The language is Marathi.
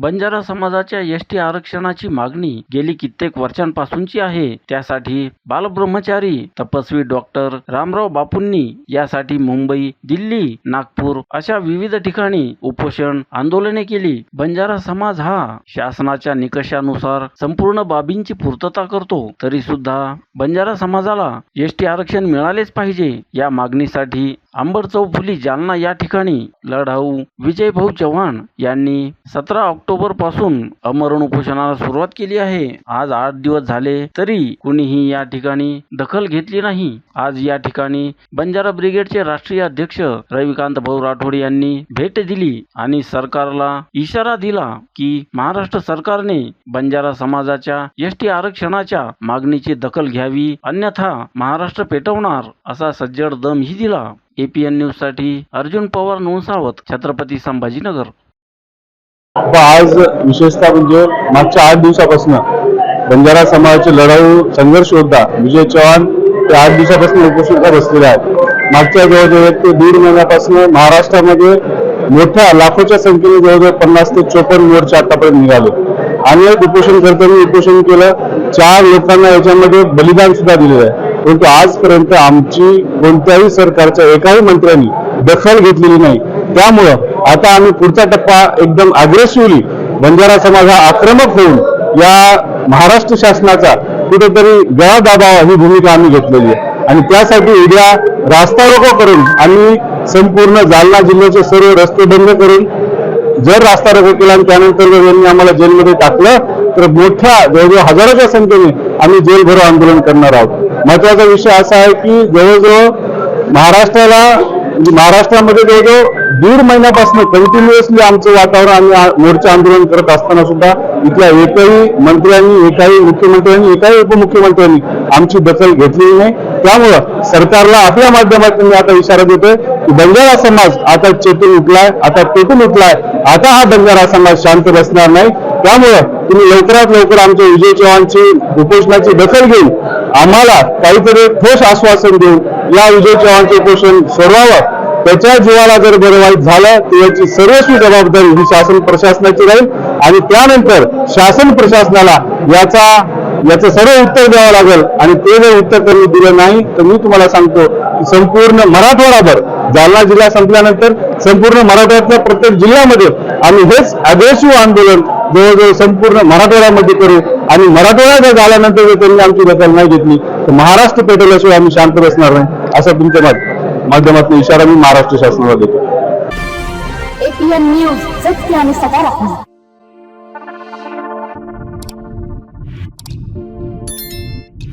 बंजारा समाजाच्या एस टी आरक्षणाची मागणी गेली कित्येक वर्षांपासूनची आहे. त्यासाठी बालब्रह्मचारी तपस्वी डॉक्टर रामराव बापूंनी यासाठी मुंबई दिल्ली नागपूर अशा विविध ठिकाणी उपोषण आंदोलने केली. बंजारा समाज हा शासनाच्या निकषानुसार संपूर्ण बाबींची पूर्तता करतो. तरी सुद्धा बंजारा समाजाला एस टी आरक्षण मिळालेच पाहिजे या मागणीसाठी अंबर चौफुली जालना या ठिकाणी लढाऊ विजय भाऊ चव्हाण यांनी सतरा ऑक्टोबर ऑक्टोबरपासून अमरण उपोषणाला सुरुवात केली आहे. आज आठ दिवस झाले तरी कुणीही या ठिकाणी दखल घेतली नाही. आज या ठिकाणी बंजारा ब्रिगेडचे राष्ट्रीय अध्यक्ष रविकांत भाऊ राठोड यांनी भेट दिली आणि सरकारला इशारा दिला की महाराष्ट्र सरकारने बंजारा समाजाच्या एस टी आरक्षणाच्या मागणीची दखल घ्यावी अन्यथा महाराष्ट्र पेटवणार असा सज्जड दमही दिला. एपीएन न्यूजसाठी अर्जुन पवार नोंसावत छत्रपती संभाजीनगर. आज विशेषतः म्हणजे मागच्या आठ दिवसापासून बंजारा समाजाचे लढाऊ संघर्ष योद्धा विजय चव्हाण ते आठ दिवसापासून उपोषणात बसलेले आहेत. मागच्या जवळजवळ ते दीड महिन्यापासून महाराष्ट्रामध्ये मोठ्या लाखोच्या संख्येने जवळजवळ पन्नास ते चोपन्न मोर्चे आतापर्यंत निघाले. आणि उपोषण करताना उपोषण केलं. चार लोकांना याच्यामध्ये बलिदान सुद्धा दिलेलं आहे. परंतु आजपर्यंत आमची कोणत्याही सरकारच्या एकाही मंत्र्यांनी दखल घेतलेली नाही. त्यामुळं आता आम्ही पुढचा टप्पा एकदम अग्रेसिव्हली बंजारा समाज हा आक्रमक होऊन या महाराष्ट्र शासनाचा कुठेतरी गळा दाबावा ही भूमिका आम्ही घेतलेली आहे. आणि त्यासाठी उद्या रास्ता रोको करून आम्ही संपूर्ण जालना जिल्ह्याचे सर्व रस्ते बंद करून जर रास्ता रोको केला आणि त्यानंतर जर यांनी आम्हाला जेलमध्ये टाकलं तर मोठ्या जवळजवळ हजाराच्या संख्येने आम्ही जेलभरो आंदोलन करणार आहोत. महत्त्वाचा विषय असा आहे की जवळजवळ महाराष्ट्राला म्हणजे महाराष्ट्रामध्ये जवळजवळ दीड महिन्यापासून कंटिन्युअसली आमचं वातावरण आम्ही मोर्चा आंदोलन करत असताना सुद्धा इथल्या एकही मंत्र्यांनी एकाही मुख्यमंत्र्यांनी एकाही उपमुख्यमंत्र्यांनी आमची दखल घेतलेली नाही. त्यामुळं सरकारला आपल्या माध्यमातून मी आता इशारा देतोय की बंजारा समाज आता चेतून उठलाय आता पेटून उठलाय. आता हा बंजारा समाज शांत बसणार नाही. त्यामुळं तुम्ही लवकरात लवकर आमच्या विजय चव्हाणची उपोषणाची दखल घेऊन आम्हाला काहीतरी ठोस आश्वासन देऊन या विजय चव्हाणचं उपोषण सोडवावं. त्याच्या जीवाला जर बरं वाईट झालं तर याची सर्वस्वी जबाबदारी ही शासन प्रशासनाची राहील. आणि त्यानंतर शासन प्रशासनाला याचा याचं सर्व उत्तर द्यावं लागेल. आणि ते जर उत्तर त्यांनी दिलं नाही तर मी तुम्हाला सांगतो की संपूर्ण मराठवाडाभर जालना जिल्हा संपल्यानंतर संपूर्ण मराठवाड्यातल्या प्रत्येक जिल्ह्यामध्ये आम्ही हेच अग्रेसिव्ह आंदोलन जवळजवळ संपूर्ण मराठवाड्यामध्ये करू. आणि मराठवाड्यात जर झाल्यानंतर जर त्यांनी आमची दखल नाही घेतली तर महाराष्ट्र पेटवल्याशिवाय आम्ही शांत बसणार नाही असा तुमच्या मा- माध्यमातून इशारा मी महाराष्ट्र शासनाला देतो.